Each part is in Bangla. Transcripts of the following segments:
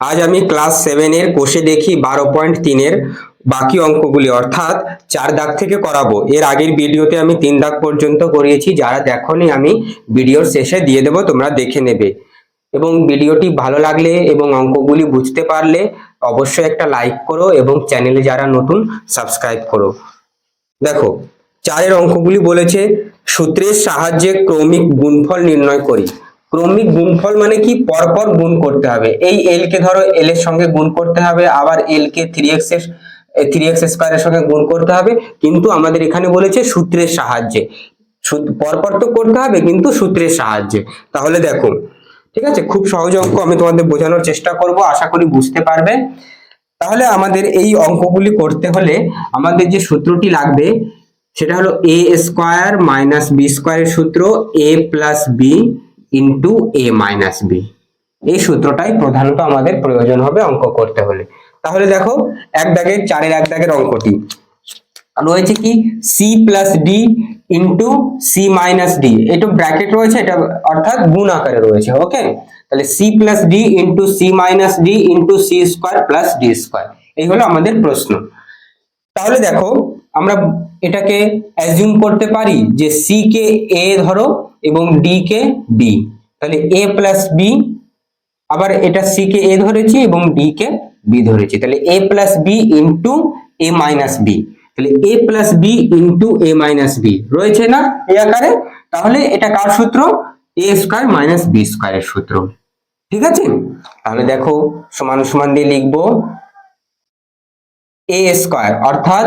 আজ আমি ক্লাস সেভেনের কোষে দেখি বারো পয়েন্ট তিনের বাকি অঙ্কগুলি, অর্থাৎ চার দাগ থেকে করাবো। এর আগের ভিডিওতে আমি তিন দাগ পর্যন্ত করিয়েছি, যারা দেখনি আমি ভিডিওর শেষে দিয়ে দেবো, তোমরা দেখে নেবে। এবং ভিডিওটি ভালো লাগলে এবং অঙ্কগুলি বুঝতে পারলে অবশ্যই একটা লাইক করো এবং চ্যানেলে যারা নতুন সাবস্ক্রাইব করো। দেখো, চারের অঙ্কগুলি বলেছে, সূত্রের সাহায্যে ক্রমিক গুণফল নির্ণয় করি। ক্রমিক গুণফল মানে কি? পরপর গুণ করতে হবে। এই এল কে ধরো এল এর সঙ্গে গুণ করতে হবে, আবার এল কে থ্রি এক্সের থ্রি এক্স স্কোয়ারের সঙ্গে গুণ করতে হবে। কিন্তু আমাদের এখানে বলেছে সূত্রের সাহায্যে। পরপর তো করতে হবে, কিন্তু সূত্রের সাহায্যে। তাহলে দেখো, ঠিক আছে? খুব সহজ অঙ্ক, আমি তোমাদের বোঝানোর চেষ্টা করব, আশা করি বুঝতে পারবে। তাহলে আমাদের এই অঙ্কগুলি করতে হলে আমাদের যে সূত্রটি লাগবে, সেটা হলো এ স্কোয়ার মাইনাস বি স্কোয়ারের সূত্র A plus B into A minus B এই সূত্রটাই প্রধানত আমাদের প্রয়োজন হবে অঙ্ক করতে হলে। তাহলে দেখো, এক দাগের চারের এক দাগের অঙ্কটি। রয়েছে কি? C plus D into C minus D এটা ব্র্যাকেট রয়েছে, এটা অর্থাৎ গুণ আকারে রয়েছে ওকে তাহলে C plus D into C minus D into C square plus D square এই হলো আমাদের প্রশ্ন। তাহলে দেখো, আমরা এটাকে অ্যাজিউম করতে পারি যে সি কে এ ধরো এবং ডি কে বি তাহলে এ প্লাস বি আবার এটা সি কে এ ধরেছি এবং ডি কে বি ধরেছি। তাহলে A plus B into A minus B তাহলে A plus B into A minus B রয়েছে না এ আকারে? তাহলে এটা কার সূত্র? এ স্কোয়ার মাইনাস বি স্কোয়ারের সূত্র। ঠিক আছে? তাহলে দেখো, সমান সমান দিয়ে লিখব। এ স্কোয়ার অর্থাৎ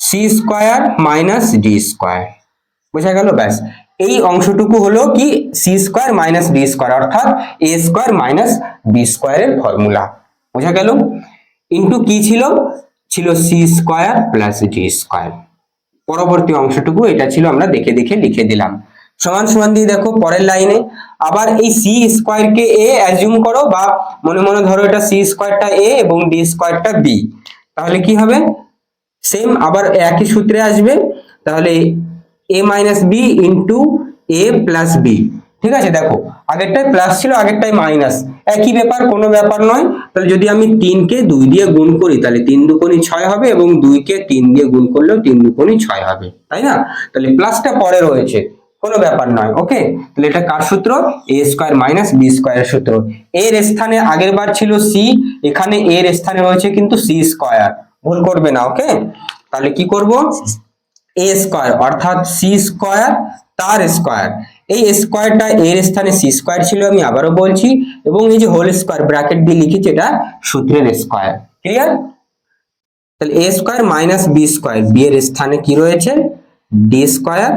C square minus D square বোঝা গেল? ব্যাস। এই অংশটুকু হলো কি? C square minus D square অর্থাৎ এ স্কোয়ার মাইনাস বি স্কোয়ারের ফর্মুলা বোঝা গেল? ইন্টু কি ছিল? ছিল C square plus D square পরবর্তী অংশটুকু, এটা ছিল আমরা দেখে দেখে লিখে দিলাম। সমান সমান দিয়ে দেখো পরের লাইনে। আবার এই সি স্কোয়ারকে এ অ্যাজিউম করো বা মনে মনে ধরো এটা সি স্কোয়ারটা এ এবং ডি স্কোয়ারটা বি তাহলে কি হবে? সেম আবার একই সূত্রে আসবে। তাহলে A minus B into A plus B ঠিক আছে, দেখো আগেরটায় প্লাস ছিল আগেরটায় মাইনাস একই ব্যাপার, কোনো ব্যাপার নয়। তাহলে যদি আমি তিনকে দুই দিয়ে গুণ করি, তাহলে তিন দুকোনি ছয় হবে এবং দুইকে তিন দিয়ে গুণ করলেও তিন দুকোনি ছয় হবে। তাই না? তাহলে প্লাসটা পরে রয়েছে, কোনো ব্যাপার নয় ওকে তাহলে এটা কার সূত্র? এ স্কোয়ার মাইনাস বি স্কোয়ারের সূত্র। এর স্থানে আগের বার ছিল সি এখানে এর স্থানে রয়েছে কিন্তু সি স্কোয়ার ভুল করবে না ওকে তাহলে কি করব? এ স্কোয়ার অর্থাৎ সি স্কোয়ার তার স্কোয়ার এই স্কোয়ারটা এর স্থানে সি স্কোয়ার ছিল, আমি আবারও বলছি, এবং এই যে হোল স্কোয়ার ব্র্যাকেট দিয়ে লিখেছি, এটা সূত্রের স্কোয়ার ক্লিয়ার তাহলে A square minus B square B এর স্থানে কি রয়েছে? ডি স্কোয়ার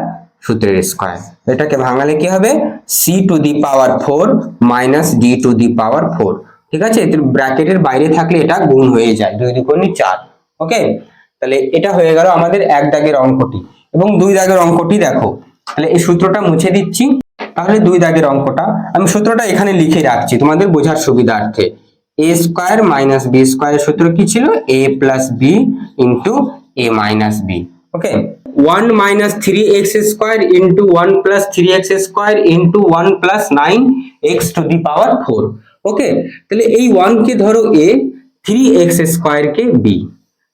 সূত্রের স্কোয়ার এটাকে ভাঙালে কি হবে? C to the power four minus D to the power four ঠিক আছে? ব্র্যাকেটের বাইরে থাকলে এটা গুণ হয়ে যায়, দুই দুগুণি চার। ওকে তাহলে এটা হয়ে গেল আমাদের এক দাগের অঙ্কটি। এবং দুই দাগের অঙ্কটি দেখো। তাহলে এই সূত্রটা মুছে দিচ্ছি। তাহলে দুই দাগের অঙ্কটা। আমি সূত্রটা এখানে লিখে রাখছি তোমাদের বোঝার সুবিধার্থে। এ স্কোয়ার মাইনাস বি স্কোয়ারের সূত্র কি ছিল? A plus B into A minus B okay one minus three X square into one plus three X square into one plus nine X to the power four okay তাহলে এই ওয়ান কে ধরো এ থ্রি এক্স স্কোয়ার কে বি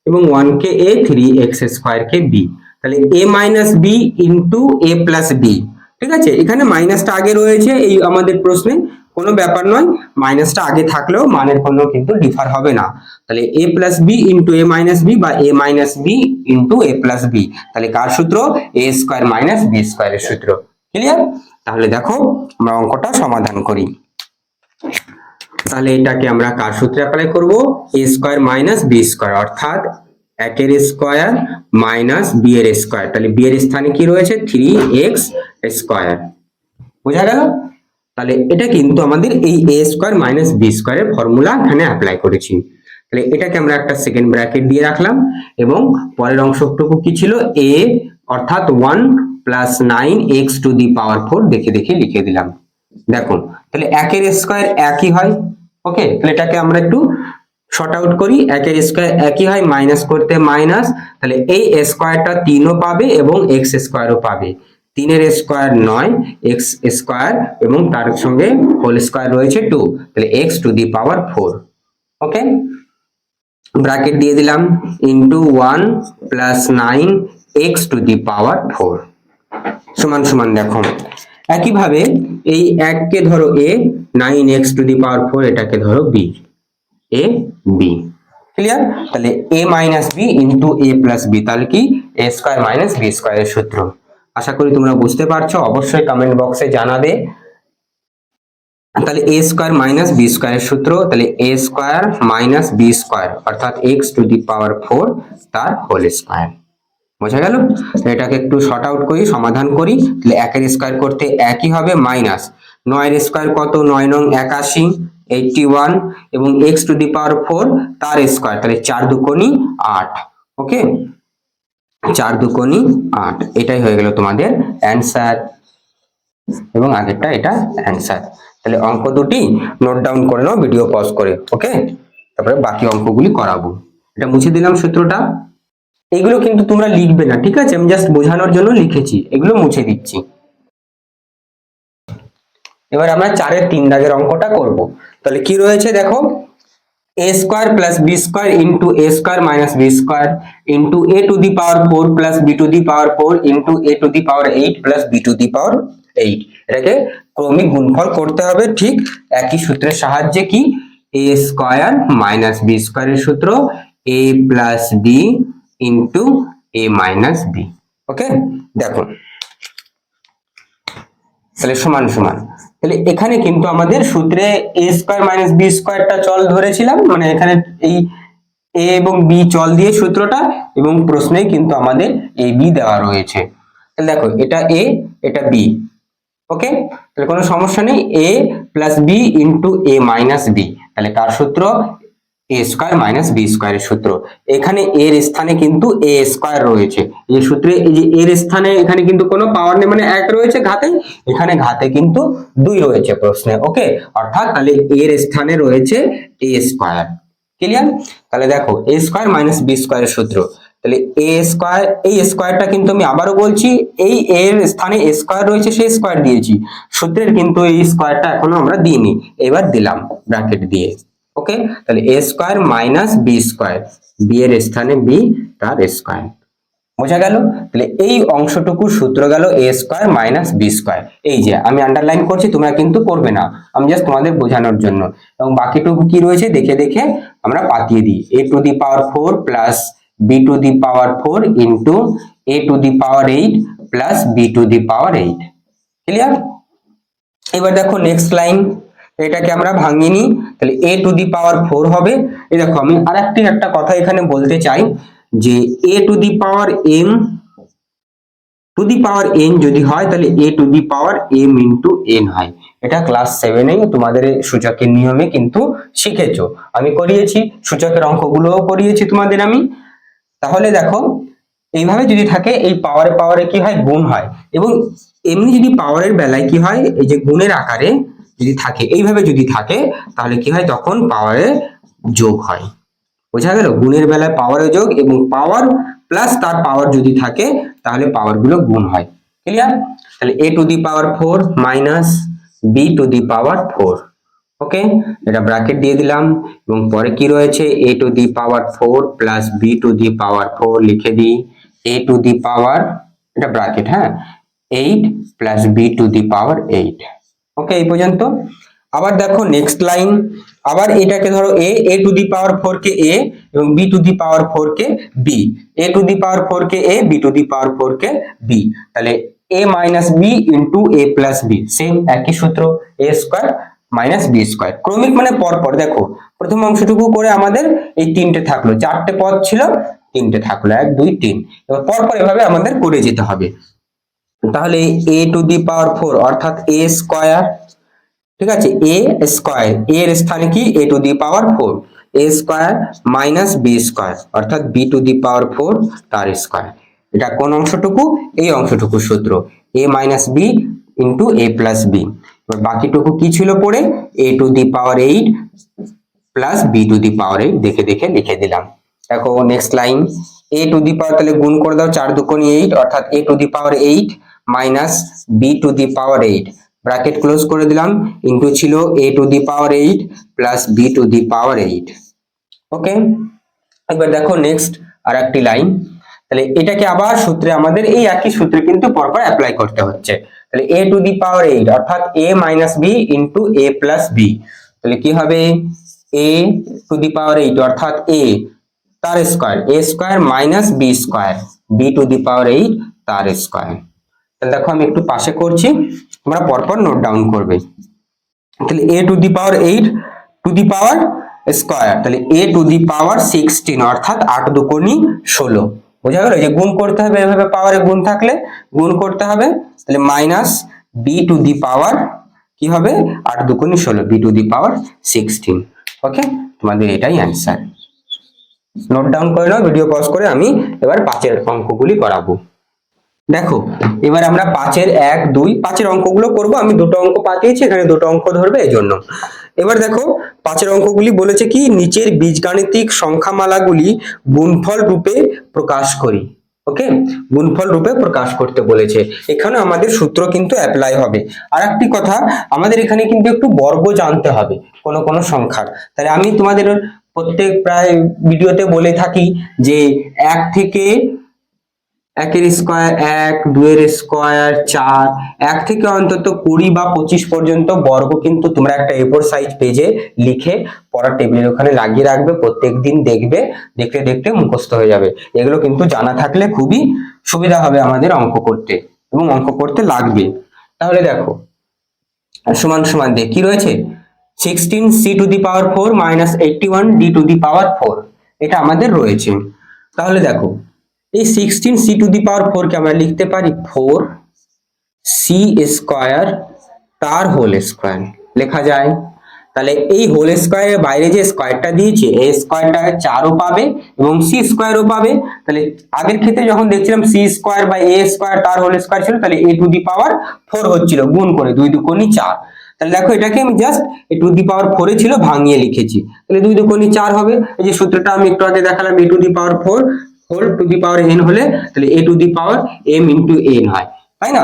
এবং ওয়ান কে এ থ্রি এক্স স্কোয়ার কে বি তাহলে A minus B into A plus B ঠিক আছে? এখানে মাইনাসটা আগে রয়েছে, এই আমাদের প্রশ্নে। কোনো ব্যাপার নয় মাইনাসটা আগে থাকলেও মানের কোনো কিন্তু ডিফার হবে না। তাহলে A plus B into A minus B বা A minus B into A plus B তাহলে কার সূত্র? এ স্কোয়ার মাইনাস বি স্কোয়ারের সূত্র। ক্লিয়ার তাহলে দেখো, আমরা অঙ্কটা সমাধান করি। তাহলে এটাকে আমরা কার সূত্রে অ্যাপ্লাই করব? A square minus B square অর্থাৎ একের স্কোয়ার মাইনাস বি এর স্কোয়ার তাহলে বি এর স্থানে কি রয়েছে? থ্রি এক্স স্কোয়ার বোঝা গেল? তাহলে এটা কিন্তু আমাদের এই এ স্কোয়ার মাইনাস বি স্কোয়ারের ফর্মুলা এখানে অ্যাপ্লাই করেছি। তাহলে এটাকে আমরা একটা সেকেন্ড ব্র্যাকেট দিয়ে রাখলাম এবং পরের অংশটুকু কি ছিল? এ অর্থাৎ one plus nine X to the power four দেখে দেখে লিখে দিলাম। দেখো তাহলে একের স্কোয়ার একই হয় ওকে তাহলে এটাকে আমরা একটু শর্ট আউট করি, একের স্কোয়ার একই হয় মাইনাস করতে মাইনাস তাহলে এই স্কোয়ারটা তিনও পাবে এবং এক্স স্কোয়ারও পাবে। তিনের স্কোয়ার নয় এক্স স্কোয়ার এবং তার সঙ্গে হোল স্কোয়ার রয়েছে টু তাহলে X to the power four okay bracket দিয়ে দিলাম into one plus nine X to the power four সমান সমান দেখো একইভাবে এই এককে ধরো A nine X to the power four এটাকে ধরো বি এ বি ক্লিয়ার তাহলে A minus B into A plus B তাহলে কি? এ স্কোয়ার মাইনাস বি স্কোয়ারের সূত্র। আশা করি তোমরা বুঝতে পারছ, অবশ্যই কমেন্ট বক্সে জানাবে। তাহলে এ স্কোয়ার মাইনাস বি স্কোয়ারের সূত্র, তাহলে A square minus B square অর্থাৎ X to the power four তার হোল স্কোয়ার বোঝা গেল? এটাকে একটু শর্ট আউট করি, সমাধান করি। তাহলে একের স্কোয়ার করতে একই হবে মাইনাস নয়ের স্কোয়ার কত? নয় নং একাশি এইটটি ওয়ান এবং X to the power four তার স্কোয়ার তাহলে চার দুকোনি আট ওকে চার দুকোনি আট, এটাই হয়ে গেল তোমাদের অ্যান্সার এবং আগেরটা এটা অ্যান্সার তাহলে অঙ্ক দুটি নোট ডাউন করে নাও ভিডিও পজ করে ওকে তারপরে বাকি অঙ্কগুলি করাবো। এটা মুছে দিলাম সূত্রটা। এগুলো কিন্তু তোমরা লিখবে না, ঠিক আছে? আমি জাস্ট বোঝানোর জন্য লিখেছি, এগুলো মুছে দিচ্ছি। এবার আমরা চারের তিন দাগের অঙ্কটা করব। তাহলে কি রয়েছে দেখো? A square plus B square into A square minus B square into A to the power four plus B to the power four into A to the power eight plus B to the power eight এটাকে ক্রমিক গুণফল করতে হবে, ঠিক? একই সূত্রের সাহায্যে কি? এ স্কোয়ার মাইনাস বি স্কোয়ারের সূত্র A plus B into A minus B okay দেখো তাহলে সমান সমান। তাহলে এখানে কিন্তু আমাদের সূত্রে এ স্কোয়ার মাইনাস বি স্কোয়ারটা চল ধরেছিলাম। মানে এখানে এই এ এবং বি চল দিয়ে সূত্রটা এবং প্রশ্নে কিন্তু আমাদের এ বি দেওয়া রয়েছে। তাহলে দেখো, এটা এ এটা বি ওকে তাহলে কোনো সমস্যা নেই। A plus B into A minus B তাহলে কার সূত্র? এ স্কোয়ার মাইনাস বি স্কোয়ারের সূত্র। এখানে এর স্থানে কিন্তু এ স্কোয়ার রয়েছে। এই সূত্রে, এই যে এর স্থানে এখানে কিন্তু কোনো পাওয়ার নেই মানে এক রয়েছে ঘাতে, এখানে ঘাতে কিন্তু দুই রয়েছে প্রশ্নে ওকে অর্থাৎ তাহলে এর স্থানে রয়েছে এ স্কোয়ার ক্লিয়ার তাহলে দেখো এ স্কোয়ার মাইনাস বি স্কোয়ারের সূত্র। তাহলে এ স্কোয়ার এই স্কোয়ারটা কিন্তু আমি আবারও বলছি, এই এর স্থানে স্কোয়ার রয়েছে, সেই স্কোয়ার দিয়েছি। সূত্রের কিন্তু এই স্কোয়ারটা এখনও আমরা দিইনি। এবার দিলাম ব্র্যাকেট দিয়ে। ওকে? তাহলে A square minus B square B এর স্থানে বি তার স্কোয়ার বোঝা গেল? তাহলে এই অংশটুকুর সূত্র গেল A square minus B square এই যে, আমি আন্ডারলাইন করছি, তোমরা কিন্তু করবে না। আমি জাস্ট তোমাদের বোঝানোর জন্য। এবং বাকিটুকু কি রয়েছে? দেখে দেখে আমরা পাতিয়ে দিই। A to the power four plus B to the power four into A to the power eight plus B to the power eight clear এবার দেখো নেক্সট লাইন এটাকে আমরা ভাঙিয়ে নিই। তাহলে A to the power four হবে। এই দেখো, আমি আরেকটি একটা কথা এখানে বলতে চাই যে A to the power M to the power N যদি হয়, তাহলে A to the power M into N হয়। এটা ক্লাস সেভেনে তোমাদের সূচকের নিয়মে কিন্তু শিখেছো। আমি করিয়েছি, সূচকের অঙ্কগুলোও করিয়েছি তোমাদের আমি। তাহলে দেখো, এইভাবে যদি থাকে, এই পাওয়ারে পাওয়ারে কি হয়? গুণ হয়। এবং এমনি যদি পাওয়ারের বেলায় কি হয়? এই যে গুণের আকারে যদি থাকে, এইভাবে যদি থাকে, তাহলে কি হয়? তখন পাওয়ারে যোগ হয়। বোঝা গেল? গুণের বেলায় পাওয়ারে যোগ এবং পাওয়ার প্লাস তার পাওয়ার যদি থাকে, তাহলে পাওয়ারগুলো গুণ হয়। ক্লিয়ার তাহলে A to the power four minus B to the power four okay এটা ব্র্যাকেট দিয়ে দিলাম। এবং পরে কি রয়েছে? A to the power four plus B to the power four লিখে দিই। এ টু দি পাওয়ার এটা ব্র্যাকেট হ্যাঁ? Eight plus B to the power eight okay এই পর্যন্ত। আবার দেখো নেক্সট লাইন আবার এটাকে ধরো এ এ টু দি পাওয়ার ফোর কে এ এবং B to the power four K B A to the power four K A B to the power four K B তাহলে A minus B into A plus B same একই সূত্র A square minus B square ক্রমিক মানে পরপর, দেখো। প্রথম অংশটুকু করে আমাদের এই তিনটে থাকল। চারটে পদ ছিল, তিনটে থাকল। এক, দুই, তিন। এবার পরপর এভাবে আমাদের করে যেতে হবে। তাহলে A to the power four অর্থাৎ এ স্কোয়ার ঠিক আছে? এ স্কোয়ার এর স্থানে কি? A to the power four A square minus B square অর্থাৎ B to the power four তার স্কোয়ার এটা কোন অংশটুকু? এই অংশটুকু সূত্র। A minus B into A plus B এবার বাকিটুকু কি ছিল পড়ে? A to the power eight plus B to the power eight দেখে দেখে লিখে দিলাম। দেখো next line A to the power তাহলে গুণ করে দাও, চার দুকোনি এইট অর্থাৎ A to the power eight minus B to the power eight bracket close করে দিলাম ইন্টু ছিল A to the power eight plus B to the power eight okay এবার দেখো নেক্সট আর একটি লাইন তাহলে এটাকে আবার সূত্রে আমাদের এই একই সূত্রে কিন্তু পরপর অ্যাপ্লাই করতে হচ্ছে। তাহলে A to the power eight অর্থাৎ A minus B into A plus B তাহলে কি হবে? এ টু দি পাওয়ার এইট অর্থাৎ এ তার square A square minus B square B to the power eight তার স্কোয়ার দেখো আমি একটু পাশে করছি, তোমরা পরপর নোট ডাউন করবে। তাহলে A to the power eight to the power square তাহলে A to the power sixteen অর্থাৎ আট দুকোনি ষোলো। বোঝা গেল যে গুণ করতে হবে এভাবে পাওয়ারে গুণ থাকলে, গুণ করতে হবে, তাহলে minus B to the power কি হবে? আট দুকোনি ষোলো B to the power sixteen okay তোমাদের এটাই অ্যান্সার নোট ডাউন করে নাও ভিডিও পজ করে আমি এবার পাঁচের অঙ্কগুলি করাবো। দেখো, এবার আমরা পাঁচের এক, দুই, পাঁচের অঙ্কগুলো করব। আমি দুটো অঙ্ক পাঠিয়েছি এখানে দুটো অঙ্ক ধরবে এই জন্য এবার দেখো, পাঁচের অঙ্কগুলি বলেছে কি, নিচের বীজগাণিতিক সংখ্যামালাগুলি গুণফল রূপে প্রকাশ করি। ওকে? গুণফল রূপে প্রকাশ করতে বলেছে। এখানে আমাদের সূত্র কিন্তু অ্যাপ্লাই হবে। আর একটি কথা, আমাদের এখানে কিন্তু একটু বর্গ জানতে হবে, কোন কোন সংখ্যার। তাহলে আমি তোমাদের প্রত্যেক প্রায় ভিডিওতে বলে থাকি যে এক থেকে একের স্কোয়ার এক, দুইয়ের স্কোয়ার চার, এক থেকে অন্তত কুড়ি বা পঁচিশ পর্যন্ত বর্গ কিন্তু তোমরা একটা এফোর সাইজ পেজে লিখে পড়ার টেবিলের ওখানে লাগিয়ে রাখবে, প্রত্যেক দিন দেখবে, দেখতে দেখতে মুখস্থ হয়ে যাবে। এগুলো কিন্তু জানা থাকলে খুবই সুবিধা হবে আমাদের অঙ্ক করতে এবং অঙ্ক করতে লাগবে। তাহলে দেখো, সমান সমান দিয়ে কি রয়েছে? Sixteen C to the power four minus eighty one D to the power four এটা আমাদের রয়েছে। তাহলে দেখো এই sixteen C to the power four কে আমরা লিখতে পারি ফোর সি স্কোয়ার তার হোল স্কোয়ার লেখা যায়। তাহলে এই হোল স্কোয়ারের বাইরে যে স্কোয়ারটা দিয়েছে, এই স্কোয়ারটা চারও পাবে এবং সি স্কোয়ারও পাবে। তাহলে আগের ক্ষেত্রে যখন দেখছিলাম সি স্কোয়ার বা এ স্কোয়ার তার হোল স্কোয়ার ছিল, তাহলে A to the power four হচ্ছিল, গুণ করে দুই দুকোনি চার। তাহলে দেখো এটাকে আমি জাস্ট এ টু দি পাওয়ার ফোরে ছিল, ভাঙিয়ে লিখেছি। তাহলে দুই দুকোনি চার হবে। এই যে সূত্রটা আমি একটু আগে দেখালাম A to the power four whole to the power N হলে তাহলে A to the power M into N হয়, তাই না?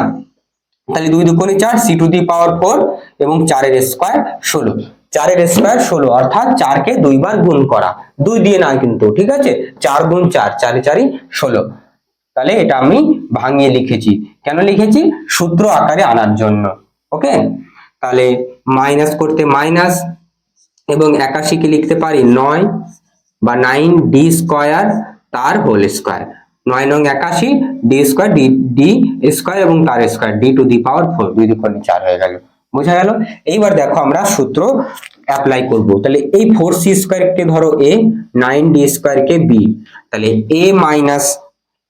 তাহলে দুই দুকোনি চার C to the power four এবং চারের স্কোয়ার ষোলো। চারের স্কোয়ার ষোলো, অর্থাৎ চারকে দুইবার গুণ করা। দুই দিয়ে না কিন্তু, ঠিক আছে? চার গুণ চার, চারে চারি ষোলো। তাহলে এটা আমি ভাঙিয়ে লিখেছি। কেন লিখেছি? সূত্র আকারে আনার জন্য। ওকে? তাহলে মাইনাস করতে মাইনাস এবং একাশিকে লিখতে পারি নয় বা নাইন ডি স্কোয়ার তার হোল স্কোয়ার নয় নং একাশি D square D D square এবং তার square D to the power four দুই দুকোণে চার হয়ে গেল। বোঝা গেল? এইবার দেখো আমরা সূত্র অ্যাপ্লাই করব। তাহলে এই ফোর সি স্কোয়ারকে ধরো এ নাইন ডি স্কোয়ারকে বি তাহলে এ মাইনাস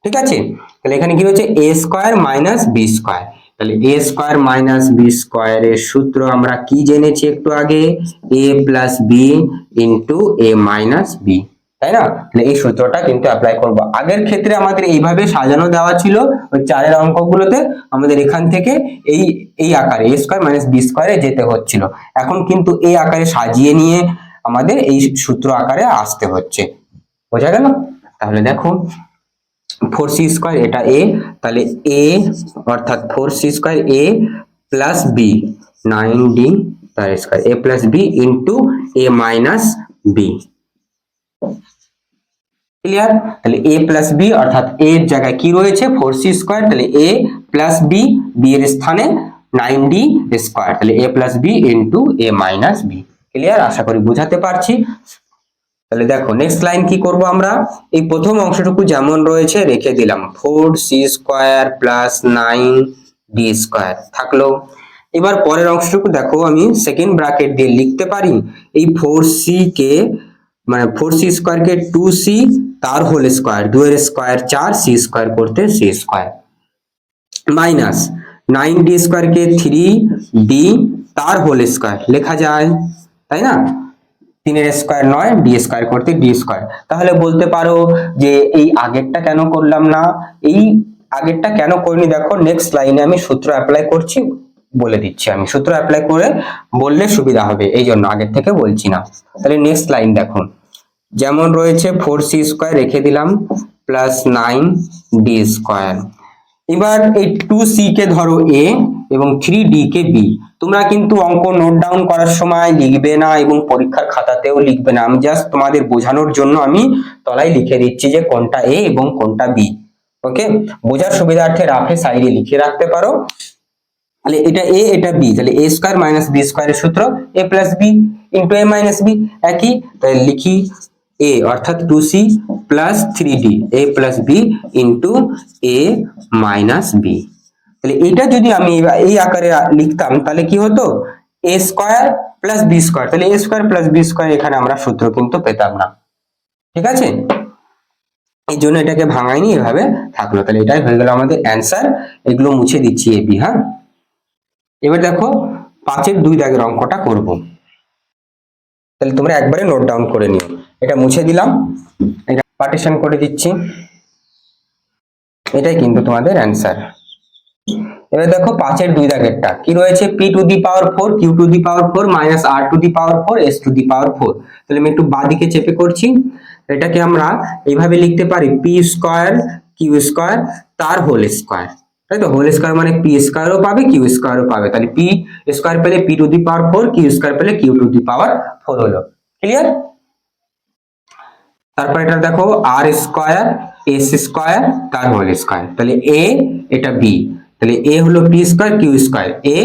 ঠিক আছে? তাহলে এখানে কি হচ্ছে? A square minus B square তাহলে এ স্কোয়ার মাইনাস বি স্কোয়ারের সূত্র আমরা কি জেনেছি একটু আগে? A plus B into A minus B তাই না? তাহলে এই সূত্রটা কিন্তু অ্যাপ্লাই করব। আগের ক্ষেত্রে আমাদের এইভাবে সাজানো দেওয়া ছিল, ওই চারের অঙ্কগুলোতে আমাদের এখান থেকে এই এই আকারে এ স্কোয়ার মাইনাস বি স্কোয়ারে যেতে হচ্ছিল। এখন কিন্তু এই আকারে সাজিয়ে নিয়ে আমাদের এই সূত্র আকারে আসতে হচ্ছে। বোঝা গেল? তাহলে দেখো ফোর সি স্কোয়ার এটা এ তাহলে এ অর্থাৎ four C square A plus B nine D square A plus B into A minus B clear তাহলে এ প্লাস বি অর্থাৎ এ এর জায়গায় কি রয়েছে? ফোর সি স্কোয়ার তাহলে এ প্লাস বি বি এর স্থানে নাইন ডি স্কোয়ার তাহলে A plus B into A minus B clear আশা করি বুঝাতে পারছি। তাহলে দেখো নেক্সট লাইন কি করব আমরা? এই প্রথম অংশটুকু যেমন রয়েছে, রেখে দিলাম। Four C square plus nine D square থাকল। এবার পরের অংশটুকু দেখো, আমি সেকেন্ড ব্র্যাকেট দিয়ে লিখতে পারি। এই ফোর সি কে মানে ফোর সি স্কোয়ার কে টু সি তার হোল স্কোয়ার দুয়ের স্কোয়ার চার সি স্কোয়ার করতে C square minus nine D square কে থ্রি ডি তার হোল স্কোয়ার লেখা যায়, তাই না? তিনের স্কোয়ার নয় ডি স্কোয়ার করতে ডি স্কোয়ার তাহলে বলতে পারো যে এই আগেরটা কেন করলাম না? এই আগেরটা কেন করিনি? দেখো নেক্সট লাইনে আমি সূত্র অ্যাপ্লাই করছি, বলে দিচ্ছি আমি। সূত্র অ্যাপ্লাই করে বললে সুবিধা হবে, এই জন্য আগের থেকে বলছি না। তাহলে নেক্সট লাইন দেখো যেমন রয়েছে ফোর সি স্কোয়ার, রেখে দিলাম, প্লাস নাইন ডি স্কোয়ার। এবার এই টু সি কে ধরো এ এবং থ্রি ডি কে বি। তোমরা কিন্তু অঙ্ক নোট ডাউন করার সময় লিখবে না এবং পরীক্ষার খাতাতেও লিখবে না। আমি জাস্ট তোমাদের বোঝানোর জন্য আমি তলায় লিখে দিচ্ছি যে কোনটা এ এবং কোনটা বি। ওকে? বোঝার সুবিধার্থে রাফে সাইডে লিখে রাখতে পারো। তাহলে এটা এ, এটা বি। তাহলে এ স্কোয়ার মাইনাস বি স্কোয়ারের সূত্র, A plus B into A minus B, একই। তাহলে লিখি এ অর্থাৎ two C plus three D A plus B into A minus B তাহলে এটা যদি আমি এই আকারে লিখতাম, তাহলে কি হতো? A square plus B square তাহলে A square plus B square এখানে আমরা সূত্র কিন্তু পেতাম না। ঠিক আছে? এই জন্য এটাকে ভাঙাইনি এভাবে থাকল। তাহলে এটাই হয়ে গেল আমাদের অ্যান্সার এগুলো মুছে দিচ্ছি এ বি হ্যাঁ? এবার দেখো, পাঁচের দুই দাগের অঙ্কটা করব। তাহলে তোমরা একবারে নোট ডাউন করে নিও। এটা মুছে দিলাম। এটা পার্টিশন করে দিচ্ছি। এটাই কিন্তু তোমাদের অ্যান্সার এবার দেখো পাঁচের দুই দাগেরটা। কি রয়েছে? P to the power four Q to the power four minus R to the power four S to the power four তাহলে আমি একটু বাদিকে চেপে করছি। এটাকে আমরা এইভাবে লিখতে পারি পি স্কোয়ার কিউ স্কোয়ার তার হোল স্কোয়ার তাই তো? হোল স্কোয়ার মানে পি স্কোয়ারও পাবে কিউ স্কোয়ারও পাবে। তাহলে পি স্কোয়ার পেলে P to the power four Q square পেলে Q to the power four হলো। ক্লিয়ার তারপর এটা দেখো আর স্কোয়ার এস স্কোয়ার তার হোল স্কোয়ার তাহলে এ এটা বি তাহলে এ হলো P square Q square A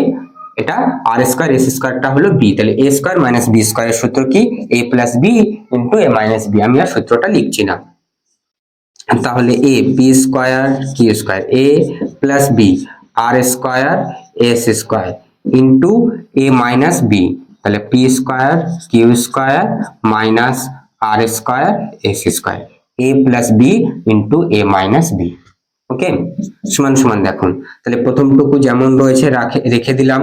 এটা আর স্কোয়ার এস স্কোয়ারটা হলো বি তাহলে এ স্কোয়ার মাইনাস বি স্কোয়ারের সূত্র কি? A plus B into A minus B আমি আর সূত্রটা লিখছি না। তাহলে A P square Q square A plus B R square S square into A minus B তাহলে P square Q square minus R square S square A plus B into A minus B okay সমান সমান দেখুন। তাহলে প্রথমটুকু যেমন রয়েছে, রাখে রেখে দিলাম।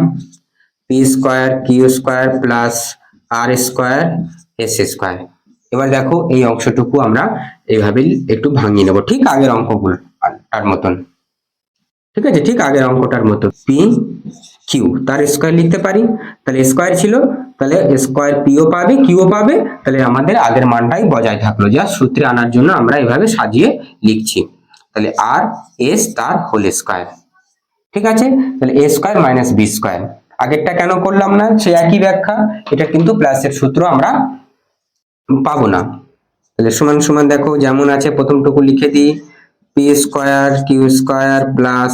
P square Q square plus R square S square এবার দেখো এই অংশটুকু আমরা এইভাবে একটু ভাঙিয়ে নেব, ঠিক আগের অঙ্কগুলো তার মতন। ঠিক আছে? ঠিক আগের অঙ্কটার মতো পি কিউ তার স্কোয়ার লিখতে পারি? তাহলে স্কোয়ার ছিল, তাহলে স্কোয়ার পিও পাবে কিউ পাবে, তাহলে আমাদের আগের মানটাই বজায় থাকল। যা সূত্রে আনার জন্য আমরা এভাবে সাজিয়ে লিখছি। তাহলে আর এস তার হোল স্কোয়ার ঠিক আছে? তাহলে A square minus B square আগেরটা কেন করলাম না? সে একই ব্যাখ্যা। এটা কিন্তু প্লাসের সূত্র আমরা পাবো না। তাহলে সমান সমান দেখো, যেমন আছে, প্রথমটুকু লিখে দিই। P square Q square plus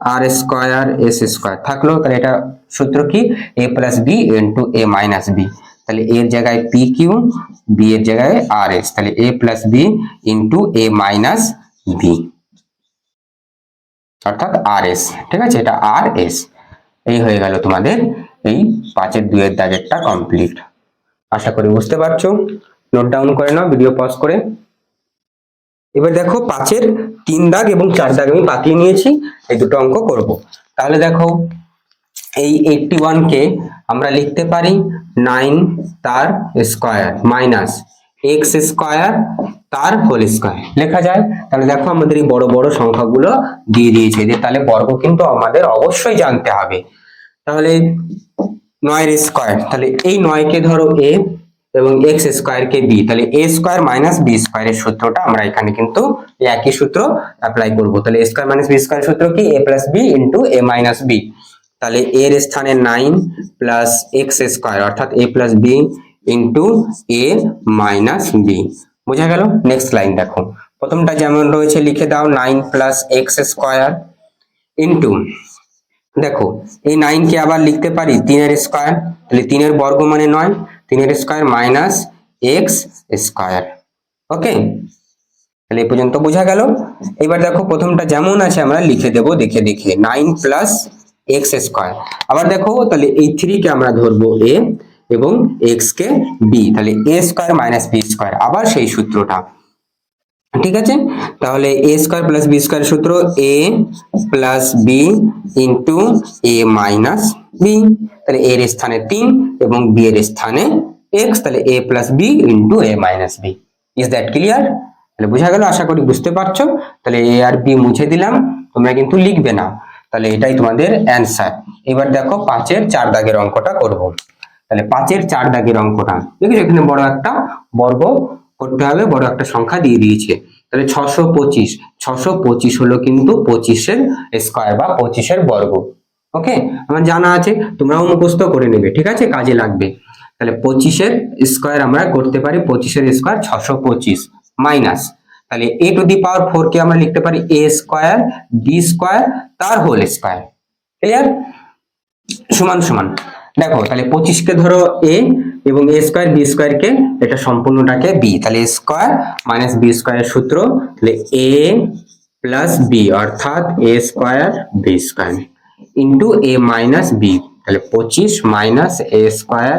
R square S square থাকল? তাহলে এটা সূত্র কি? A plus B into A minus B তাহলে এর জায়গায় পি কিউ বি এর জায়গায় আর এস তাহলে A plus B into A minus B অর্থাৎ আর এস ঠিক আছে? এটা আর এস এই হয়ে গেল তোমাদের এই পাঁচের দুইয়ের দাগেরটা কমপ্লিট আশা করি বুঝতে পারছ। নোট ডাউন করে নাও ভিডিও পজ করে। এবার দেখো পাঁচের তিন দাগ এবং চার দাগ আমি বাতিয়ে নিয়েছি, এই দুটো অঙ্ক করব। তাহলে দেখো, এই এইটটি কে আমরা লিখতে পারি নাইন তার স্কোয়ার মাইনাস এক্স স্কোয়ার তার হোল স্কোয়ার লেখা যায়? তাহলে দেখো আমাদের এই বড় বড় সংখ্যাগুলো দিয়ে দিয়েছে। যে তাহলে বর্গ কিন্তু আমাদের অবশ্যই জানতে হবে। তাহলে নয়ের স্কোয়ার, তাহলে এই নয়কে ধরো এ এবং এক্স স্কোয়ার কে বি তাহলে এ স্কোয়ার মাইনাস বি স্কোয়ারের সূত্রটা আমরা এখানে কিন্তু একই সূত্র অ্যাপ্লাই করব। তাহলে A square minus B square সূত্র কি? A plus B into A minus B তাহলে এর স্থানে নাইন প্লাস এক্স স্কোয়ার, অর্থাৎ A plus B into A minus B বোঝা গেল? নেক্সট লাইন দেখো। প্রথমটা যেমন রয়েছে, লিখে দাও nine plus X square into দেখো, এই নাইন কে আবার লিখতে পারি, তিনের স্কোয়ার তাহলে তিনের বর্গ মানে নয়, তিনের square minus X square okay তাহলে এই পর্যন্ত বোঝা গেল। এবার দেখো, প্রথমটা যেমন আছে, আমরা লিখে দেব, দেখে দেখে নাইন প্লাস এক্স স্কোয়ার আবার দেখো, তাহলে এই থ্রি কে আমরা ধরবো এ এবং এক্স কে বি তাহলে A square minus B square আবার সেই সূত্রটা। ঠিক আছে? তাহলে A square plus B square সূত্র A plus B into A minus B তাহলে এর স্থানে তিন এবং বি এর স্থানে এক্স তাহলে A plus B into A minus B is that clear তাহলে বোঝা গেল, আশা করি বুঝতে পারছ। তাহলে এ আর বি মুছে দিলাম, তোমরা কিন্তু লিখবে না। তাহলে এটাই তোমাদের অ্যান্সার এবার দেখো পাঁচের চার দাগের অঙ্কটা করব। তাহলে পাঁচের চার দাগের অঙ্কটা। দেখেছ এখানে বড় একটা বর্গ করতে হবে, বড় একটা সংখ্যা দিয়ে দিয়েছে। তাহলে ছশো পঁচিশ ছশো পঁচিশ হলো কিন্তু পঁচিশের স্কোয়ার বা পঁচিশের বর্গ। ওকে আমার জানা আছে, তোমরাও মুখস্থ করে নেবে, ঠিক আছে? কাজে লাগবে। তাহলে পঁচিশের স্কোয়ার আমরা করতে পারি, পঁচিশের স্কোয়ার ছশো পঁচিশ মাইনাস তাহলে A to the power four কে আমরা লিখতে পারি এ স্কোয়ার বি স্কোয়ার তার হোল স্কোয়ার ক্লিয়ার সমান সমান। দেখো, তাহলে পঁচিশকে ধরো এ এবং এ স্কোয়ার বি স্কোয়ার কে এটা সম্পূর্ণটাকে বি তাহলে এ স্কোয়ার মাইনাস বি স্কোয়ারের সূত্র, তাহলে এ প্লাস বি অর্থাৎ A square B square into A minus B তাহলে পঁচিশ minus A square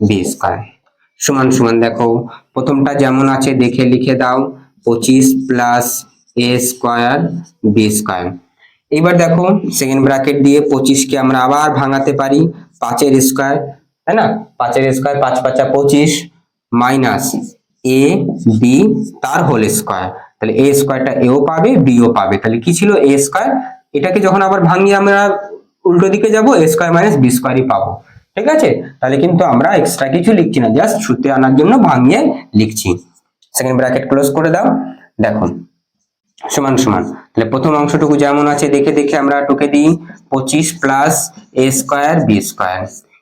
B square সমান সমান দেখো, প্রথমটা যেমন আছে দেখে লিখে দাও, পঁচিশ plus A square B square এবার দেখো সেকেন্ড ব্র্যাকেট দিয়ে পঁচিশকে আমরা আবার ভাঙাতে পারি, পাঁচের স্কোয়ার তাই না? পাঁচের স্কোয়ার পাঁচ, পাঁচা পঁচিশ মাইনাস এ বি তার হোল স্কোয়ার তাহলে এ স্কোয়ারটা এও পাবে বিও পাবে। তাহলে কি ছিল এ স্কোয়ার এটাকে যখন আবার ভাঙিয়ে আমরা উল্টো দিকে যাব এ স্কোয়ার মাইনাস বি স্কোয়ারই পাবো। ঠিক আছে? তাহলে কিন্তু আমরা এক্সট্রা কিছু লিখছি না জাস্ট সূত্রে আনার জন্য ভাঙিয়ে লিখছি। সেকেন্ড ব্র্যাকেট ক্লোজ করে দাও। দেখুন। সমান সমান। তাহলে প্রথম অংশটুকু যেমন আছে, দেখে দেখে আমরা টুকে দিই। পঁচিশ plus A square B square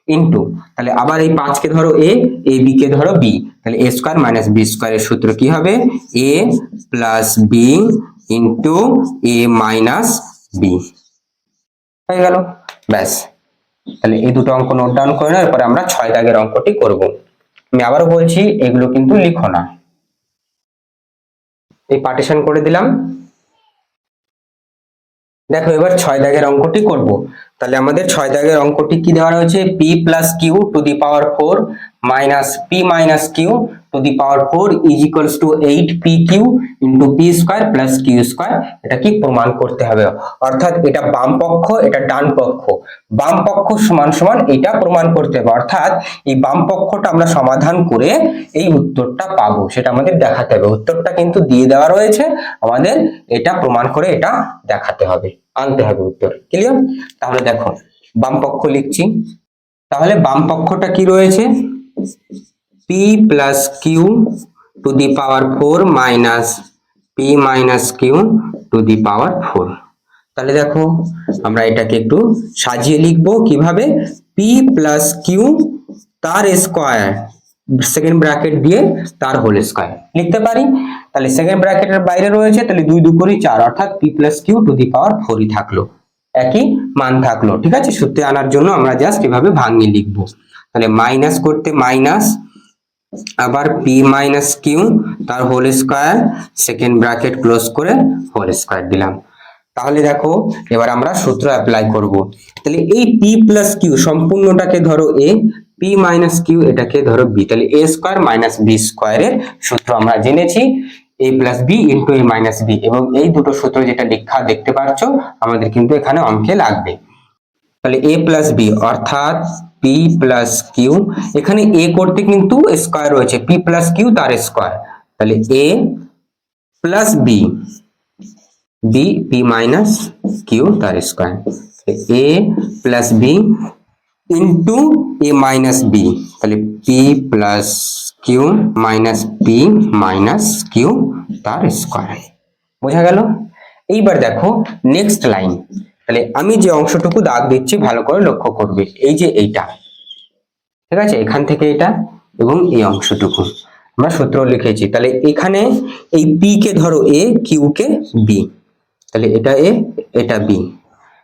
into তাহলে আবার এই পাঁচকে ধরো এ এ বি কে ধরো বি তাহলে এ স্কোয়ার মাইনাস বি স্কোয়ারের সূত্র কি হবে? A plus B into A minus B হয়ে গেল, ব্যাস। তাহলে এই দুটো অঙ্ক নোট ডাউন করে নাও, এরপরে আমরা ছয় দাগের অঙ্কটি করব। আমি আবারও বলছি, এগুলো কিন্তু লিখো না। এই পার্টিশন করে দিলাম। দেখো, এবার ছয় দাগের অঙ্কটি করব। তাহলে আমাদের ছয় দাগের অঙ্কটি কি দেওয়া রয়েছে? P plus Q to the power four minus P minus Q to the power four is equals to eight P Q into P square plus Q square এটা কি প্রমাণ করতে হবে? অর্থাৎ এটা বাম পক্ষ, এটা ডান পক্ষ। বাম পক্ষ সমান সমান এটা প্রমাণ করতে হবে। অর্থাৎ এই বাম পক্ষটা আমরা সমাধান করে এই উত্তরটা পাবো। সেটা আমাদের দেখাতে হবে। উত্তরটা কিন্তু দিয়ে দেওয়া রয়েছে। আমাদের এটা প্রমাণ করে এটা দেখাতে হবে। আনতে হবে উত্তর। ক্লিয়ার তাহলে দেখো, বাম পক্ষ লিখছি। তাহলে বাম পক্ষটা কি রয়েছে? P plus Q to the power four minus P minus Q to the power four তাহলে দেখো, আমরা এটাকে একটু সাজিয়ে লিখব কীভাবে? পি প্লাস কিউ তার স্কোয়ার সেকেন্ড ব্র্যাকেট দিয়ে তার হোল স্কোয়ার লিখতে পারি? তাহলে সেকেন্ড ব্র্যাকেটের বাইরে রয়েছে, তাহলে দুই দু করি চার, অর্থাৎ P plus Q to the power ফোরই থাকল। একই মান থাকল, ঠিক আছে? সূত্রে আনার জন্য আমরা জাস্ট এভাবে ভাঙিয়ে লিখব। তাহলে মাইনাস করতে মাইনাস আবার পি মাইনাস কিউ তার whole square second bracket close করে হোল স্কোয়ার দিলাম। তাহলে দেখো, এবার আমরা সূত্র অ্যাপ্লাই করব। তাহলে এই পি প্লাস কিউ সম্পূর্ণটাকে ধরো এ পি মাইনাস কিউ এটাকে ধরো বি তাহলে এ স্কোয়ার মাইনাস বি স্কোয়ারের সূত্র আমরা জেনেছি। A plus B into A minus B এবং এই দুটো সূত্র যেটা লেখা দেখতে পাচ্ছ আমাদের কিন্তু এখানে অঙ্কে লাগবে। তাহলে এ প্লাস বি অর্থাৎ পি প্লাস কিউ এখানে এ করতে কিন্তু স্কোয়ার রয়েছে পি প্লাস কিউ তার স্কোয়ার তাহলে A plus B B P minus Q তার square A plus B into A minus B তাহলে P plus Q minus P minus Q তার স্কোয়ার বোঝা গেল? এইবার দেখো নেক্সট লাইন তাহলে আমি যে অংশটুকু দাগ দিচ্ছি, ভালো করে লক্ষ্য করবে। এই যে এইটা। ঠিক আছে? এখান থেকে এটা এবং এই অংশটুকু। আমরা সূত্র লিখেছি। তাহলে এখানে এই পি কে ধরো এ কিউ কে বি তাহলে এটা এ এটা বি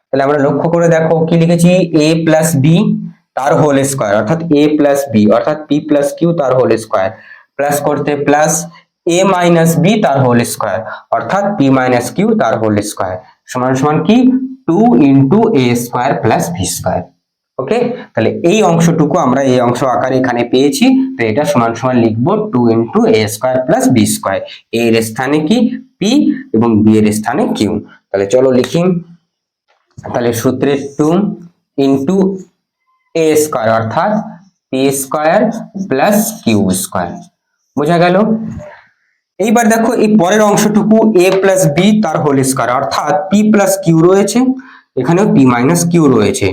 তাহলে আমরা লক্ষ্য করে দেখো কি লিখেছি? এ প্লাস বি তার হোল স্কোয়ার অর্থাৎ এ প্লাস বি অর্থাৎ পি প্লাস কিউ তার হোল স্কোয়ার প্লাস করতে প্লাস এ মাইনাস বি তার হোল স্কোয়ার অর্থাৎ পি মাইনাস কিউ তার হোল স্কোয়ার সমান সমান কি? Two into A square plus V square okay তাহলে এই অংশটুকু আমরা এই অংশ আকারে এখানে পেয়েছি, তো এটা সমান সমান লিখব two into A square plus B square এর স্থানে কি? পি এবং বি এর স্থানে কিউ তাহলে চলো লিখি। তাহলে সূত্রে টু ইন্টু এ স্কোয়ার অর্থাৎ P square plus Q square বোঝা গেল? এইবার দেখো এই পরের অংশটুকু এ প্লাস বি তার হোল স্কোয়ার অর্থাৎ পি প্লাস কিউ রয়েছে, এখানেও পি মাইনাস কিউ রয়েছে।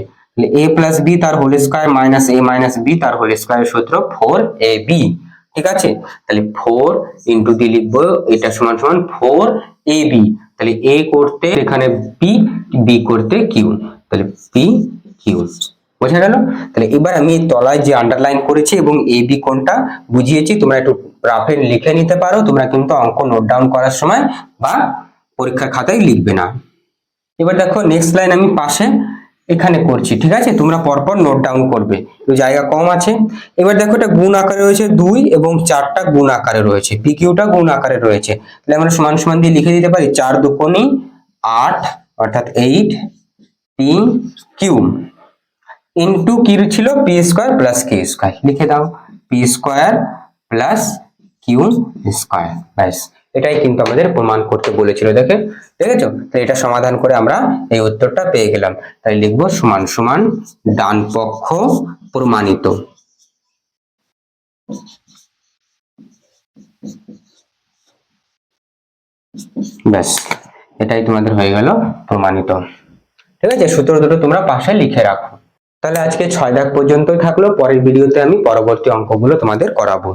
এ প্লাস বি তার whole square minus A minus B তার হোল স্কোয়ারের সূত্র ফোর এ বি ঠিক আছে? তাহলে ফোর ইন্টু দিয়ে লিখব, এটা সমান সমান ফোর এ বি তাহলে এ করতে এখানে বি বি করতে কিউ তাহলে পি কিউ বোঝা গেল? তাহলে এবার আমি তলায় যে আন্ডারলাইন করেছি এবং এ বি কোনটা বুঝিয়েছি, তোমরা একটু রাফে লিখে নিতে পারো, তোমরা কিন্তু অঙ্ক নোট ডাউন করার সময় বা পরীক্ষার খাতায় লিখবে না। এবার দেখো নেক্সট লাইন আমি পাশে এখানে করছি, ঠিক আছে? তোমরা পরপর নোট ডাউন করবে জায়গা কম আছে। এবার দেখো, এটা গুণ আকারে রয়েছে দুই এবং চারটা গুণ আকারে রয়েছে। পিকিউটা গুণ আকারে রয়েছে। তাহলে আমরা সমান সমান দিয়ে লিখে দিতে পারি, চার দুকোনি আট, অর্থাৎ এইট পি কিউ ইন্টু কি ছিল? P square plus Q square লিখে দাও। P square plus Q square ব্যাস, এটাই কিন্তু আমাদের প্রমাণ করতে বলেছিল, দেখে। দেখেছ তো এটা সমাধান করে আমরা এই উত্তরটা পেয়ে গেলাম। তাই লিখব সমান সমান ডান পক্ষ প্রমাণিত। ব্যাস, এটাই তোমাদের হয়ে গেল প্রমাণিত। ঠিক আছে? সূত্র দুটো তোমরা পাশে লিখে রাখো। তাহলে আজকে ছয় দাগ পর্যন্তই থাকল। পরের ভিডিওতে আমি পরবর্তী অঙ্কগুলো তোমাদের করাবো।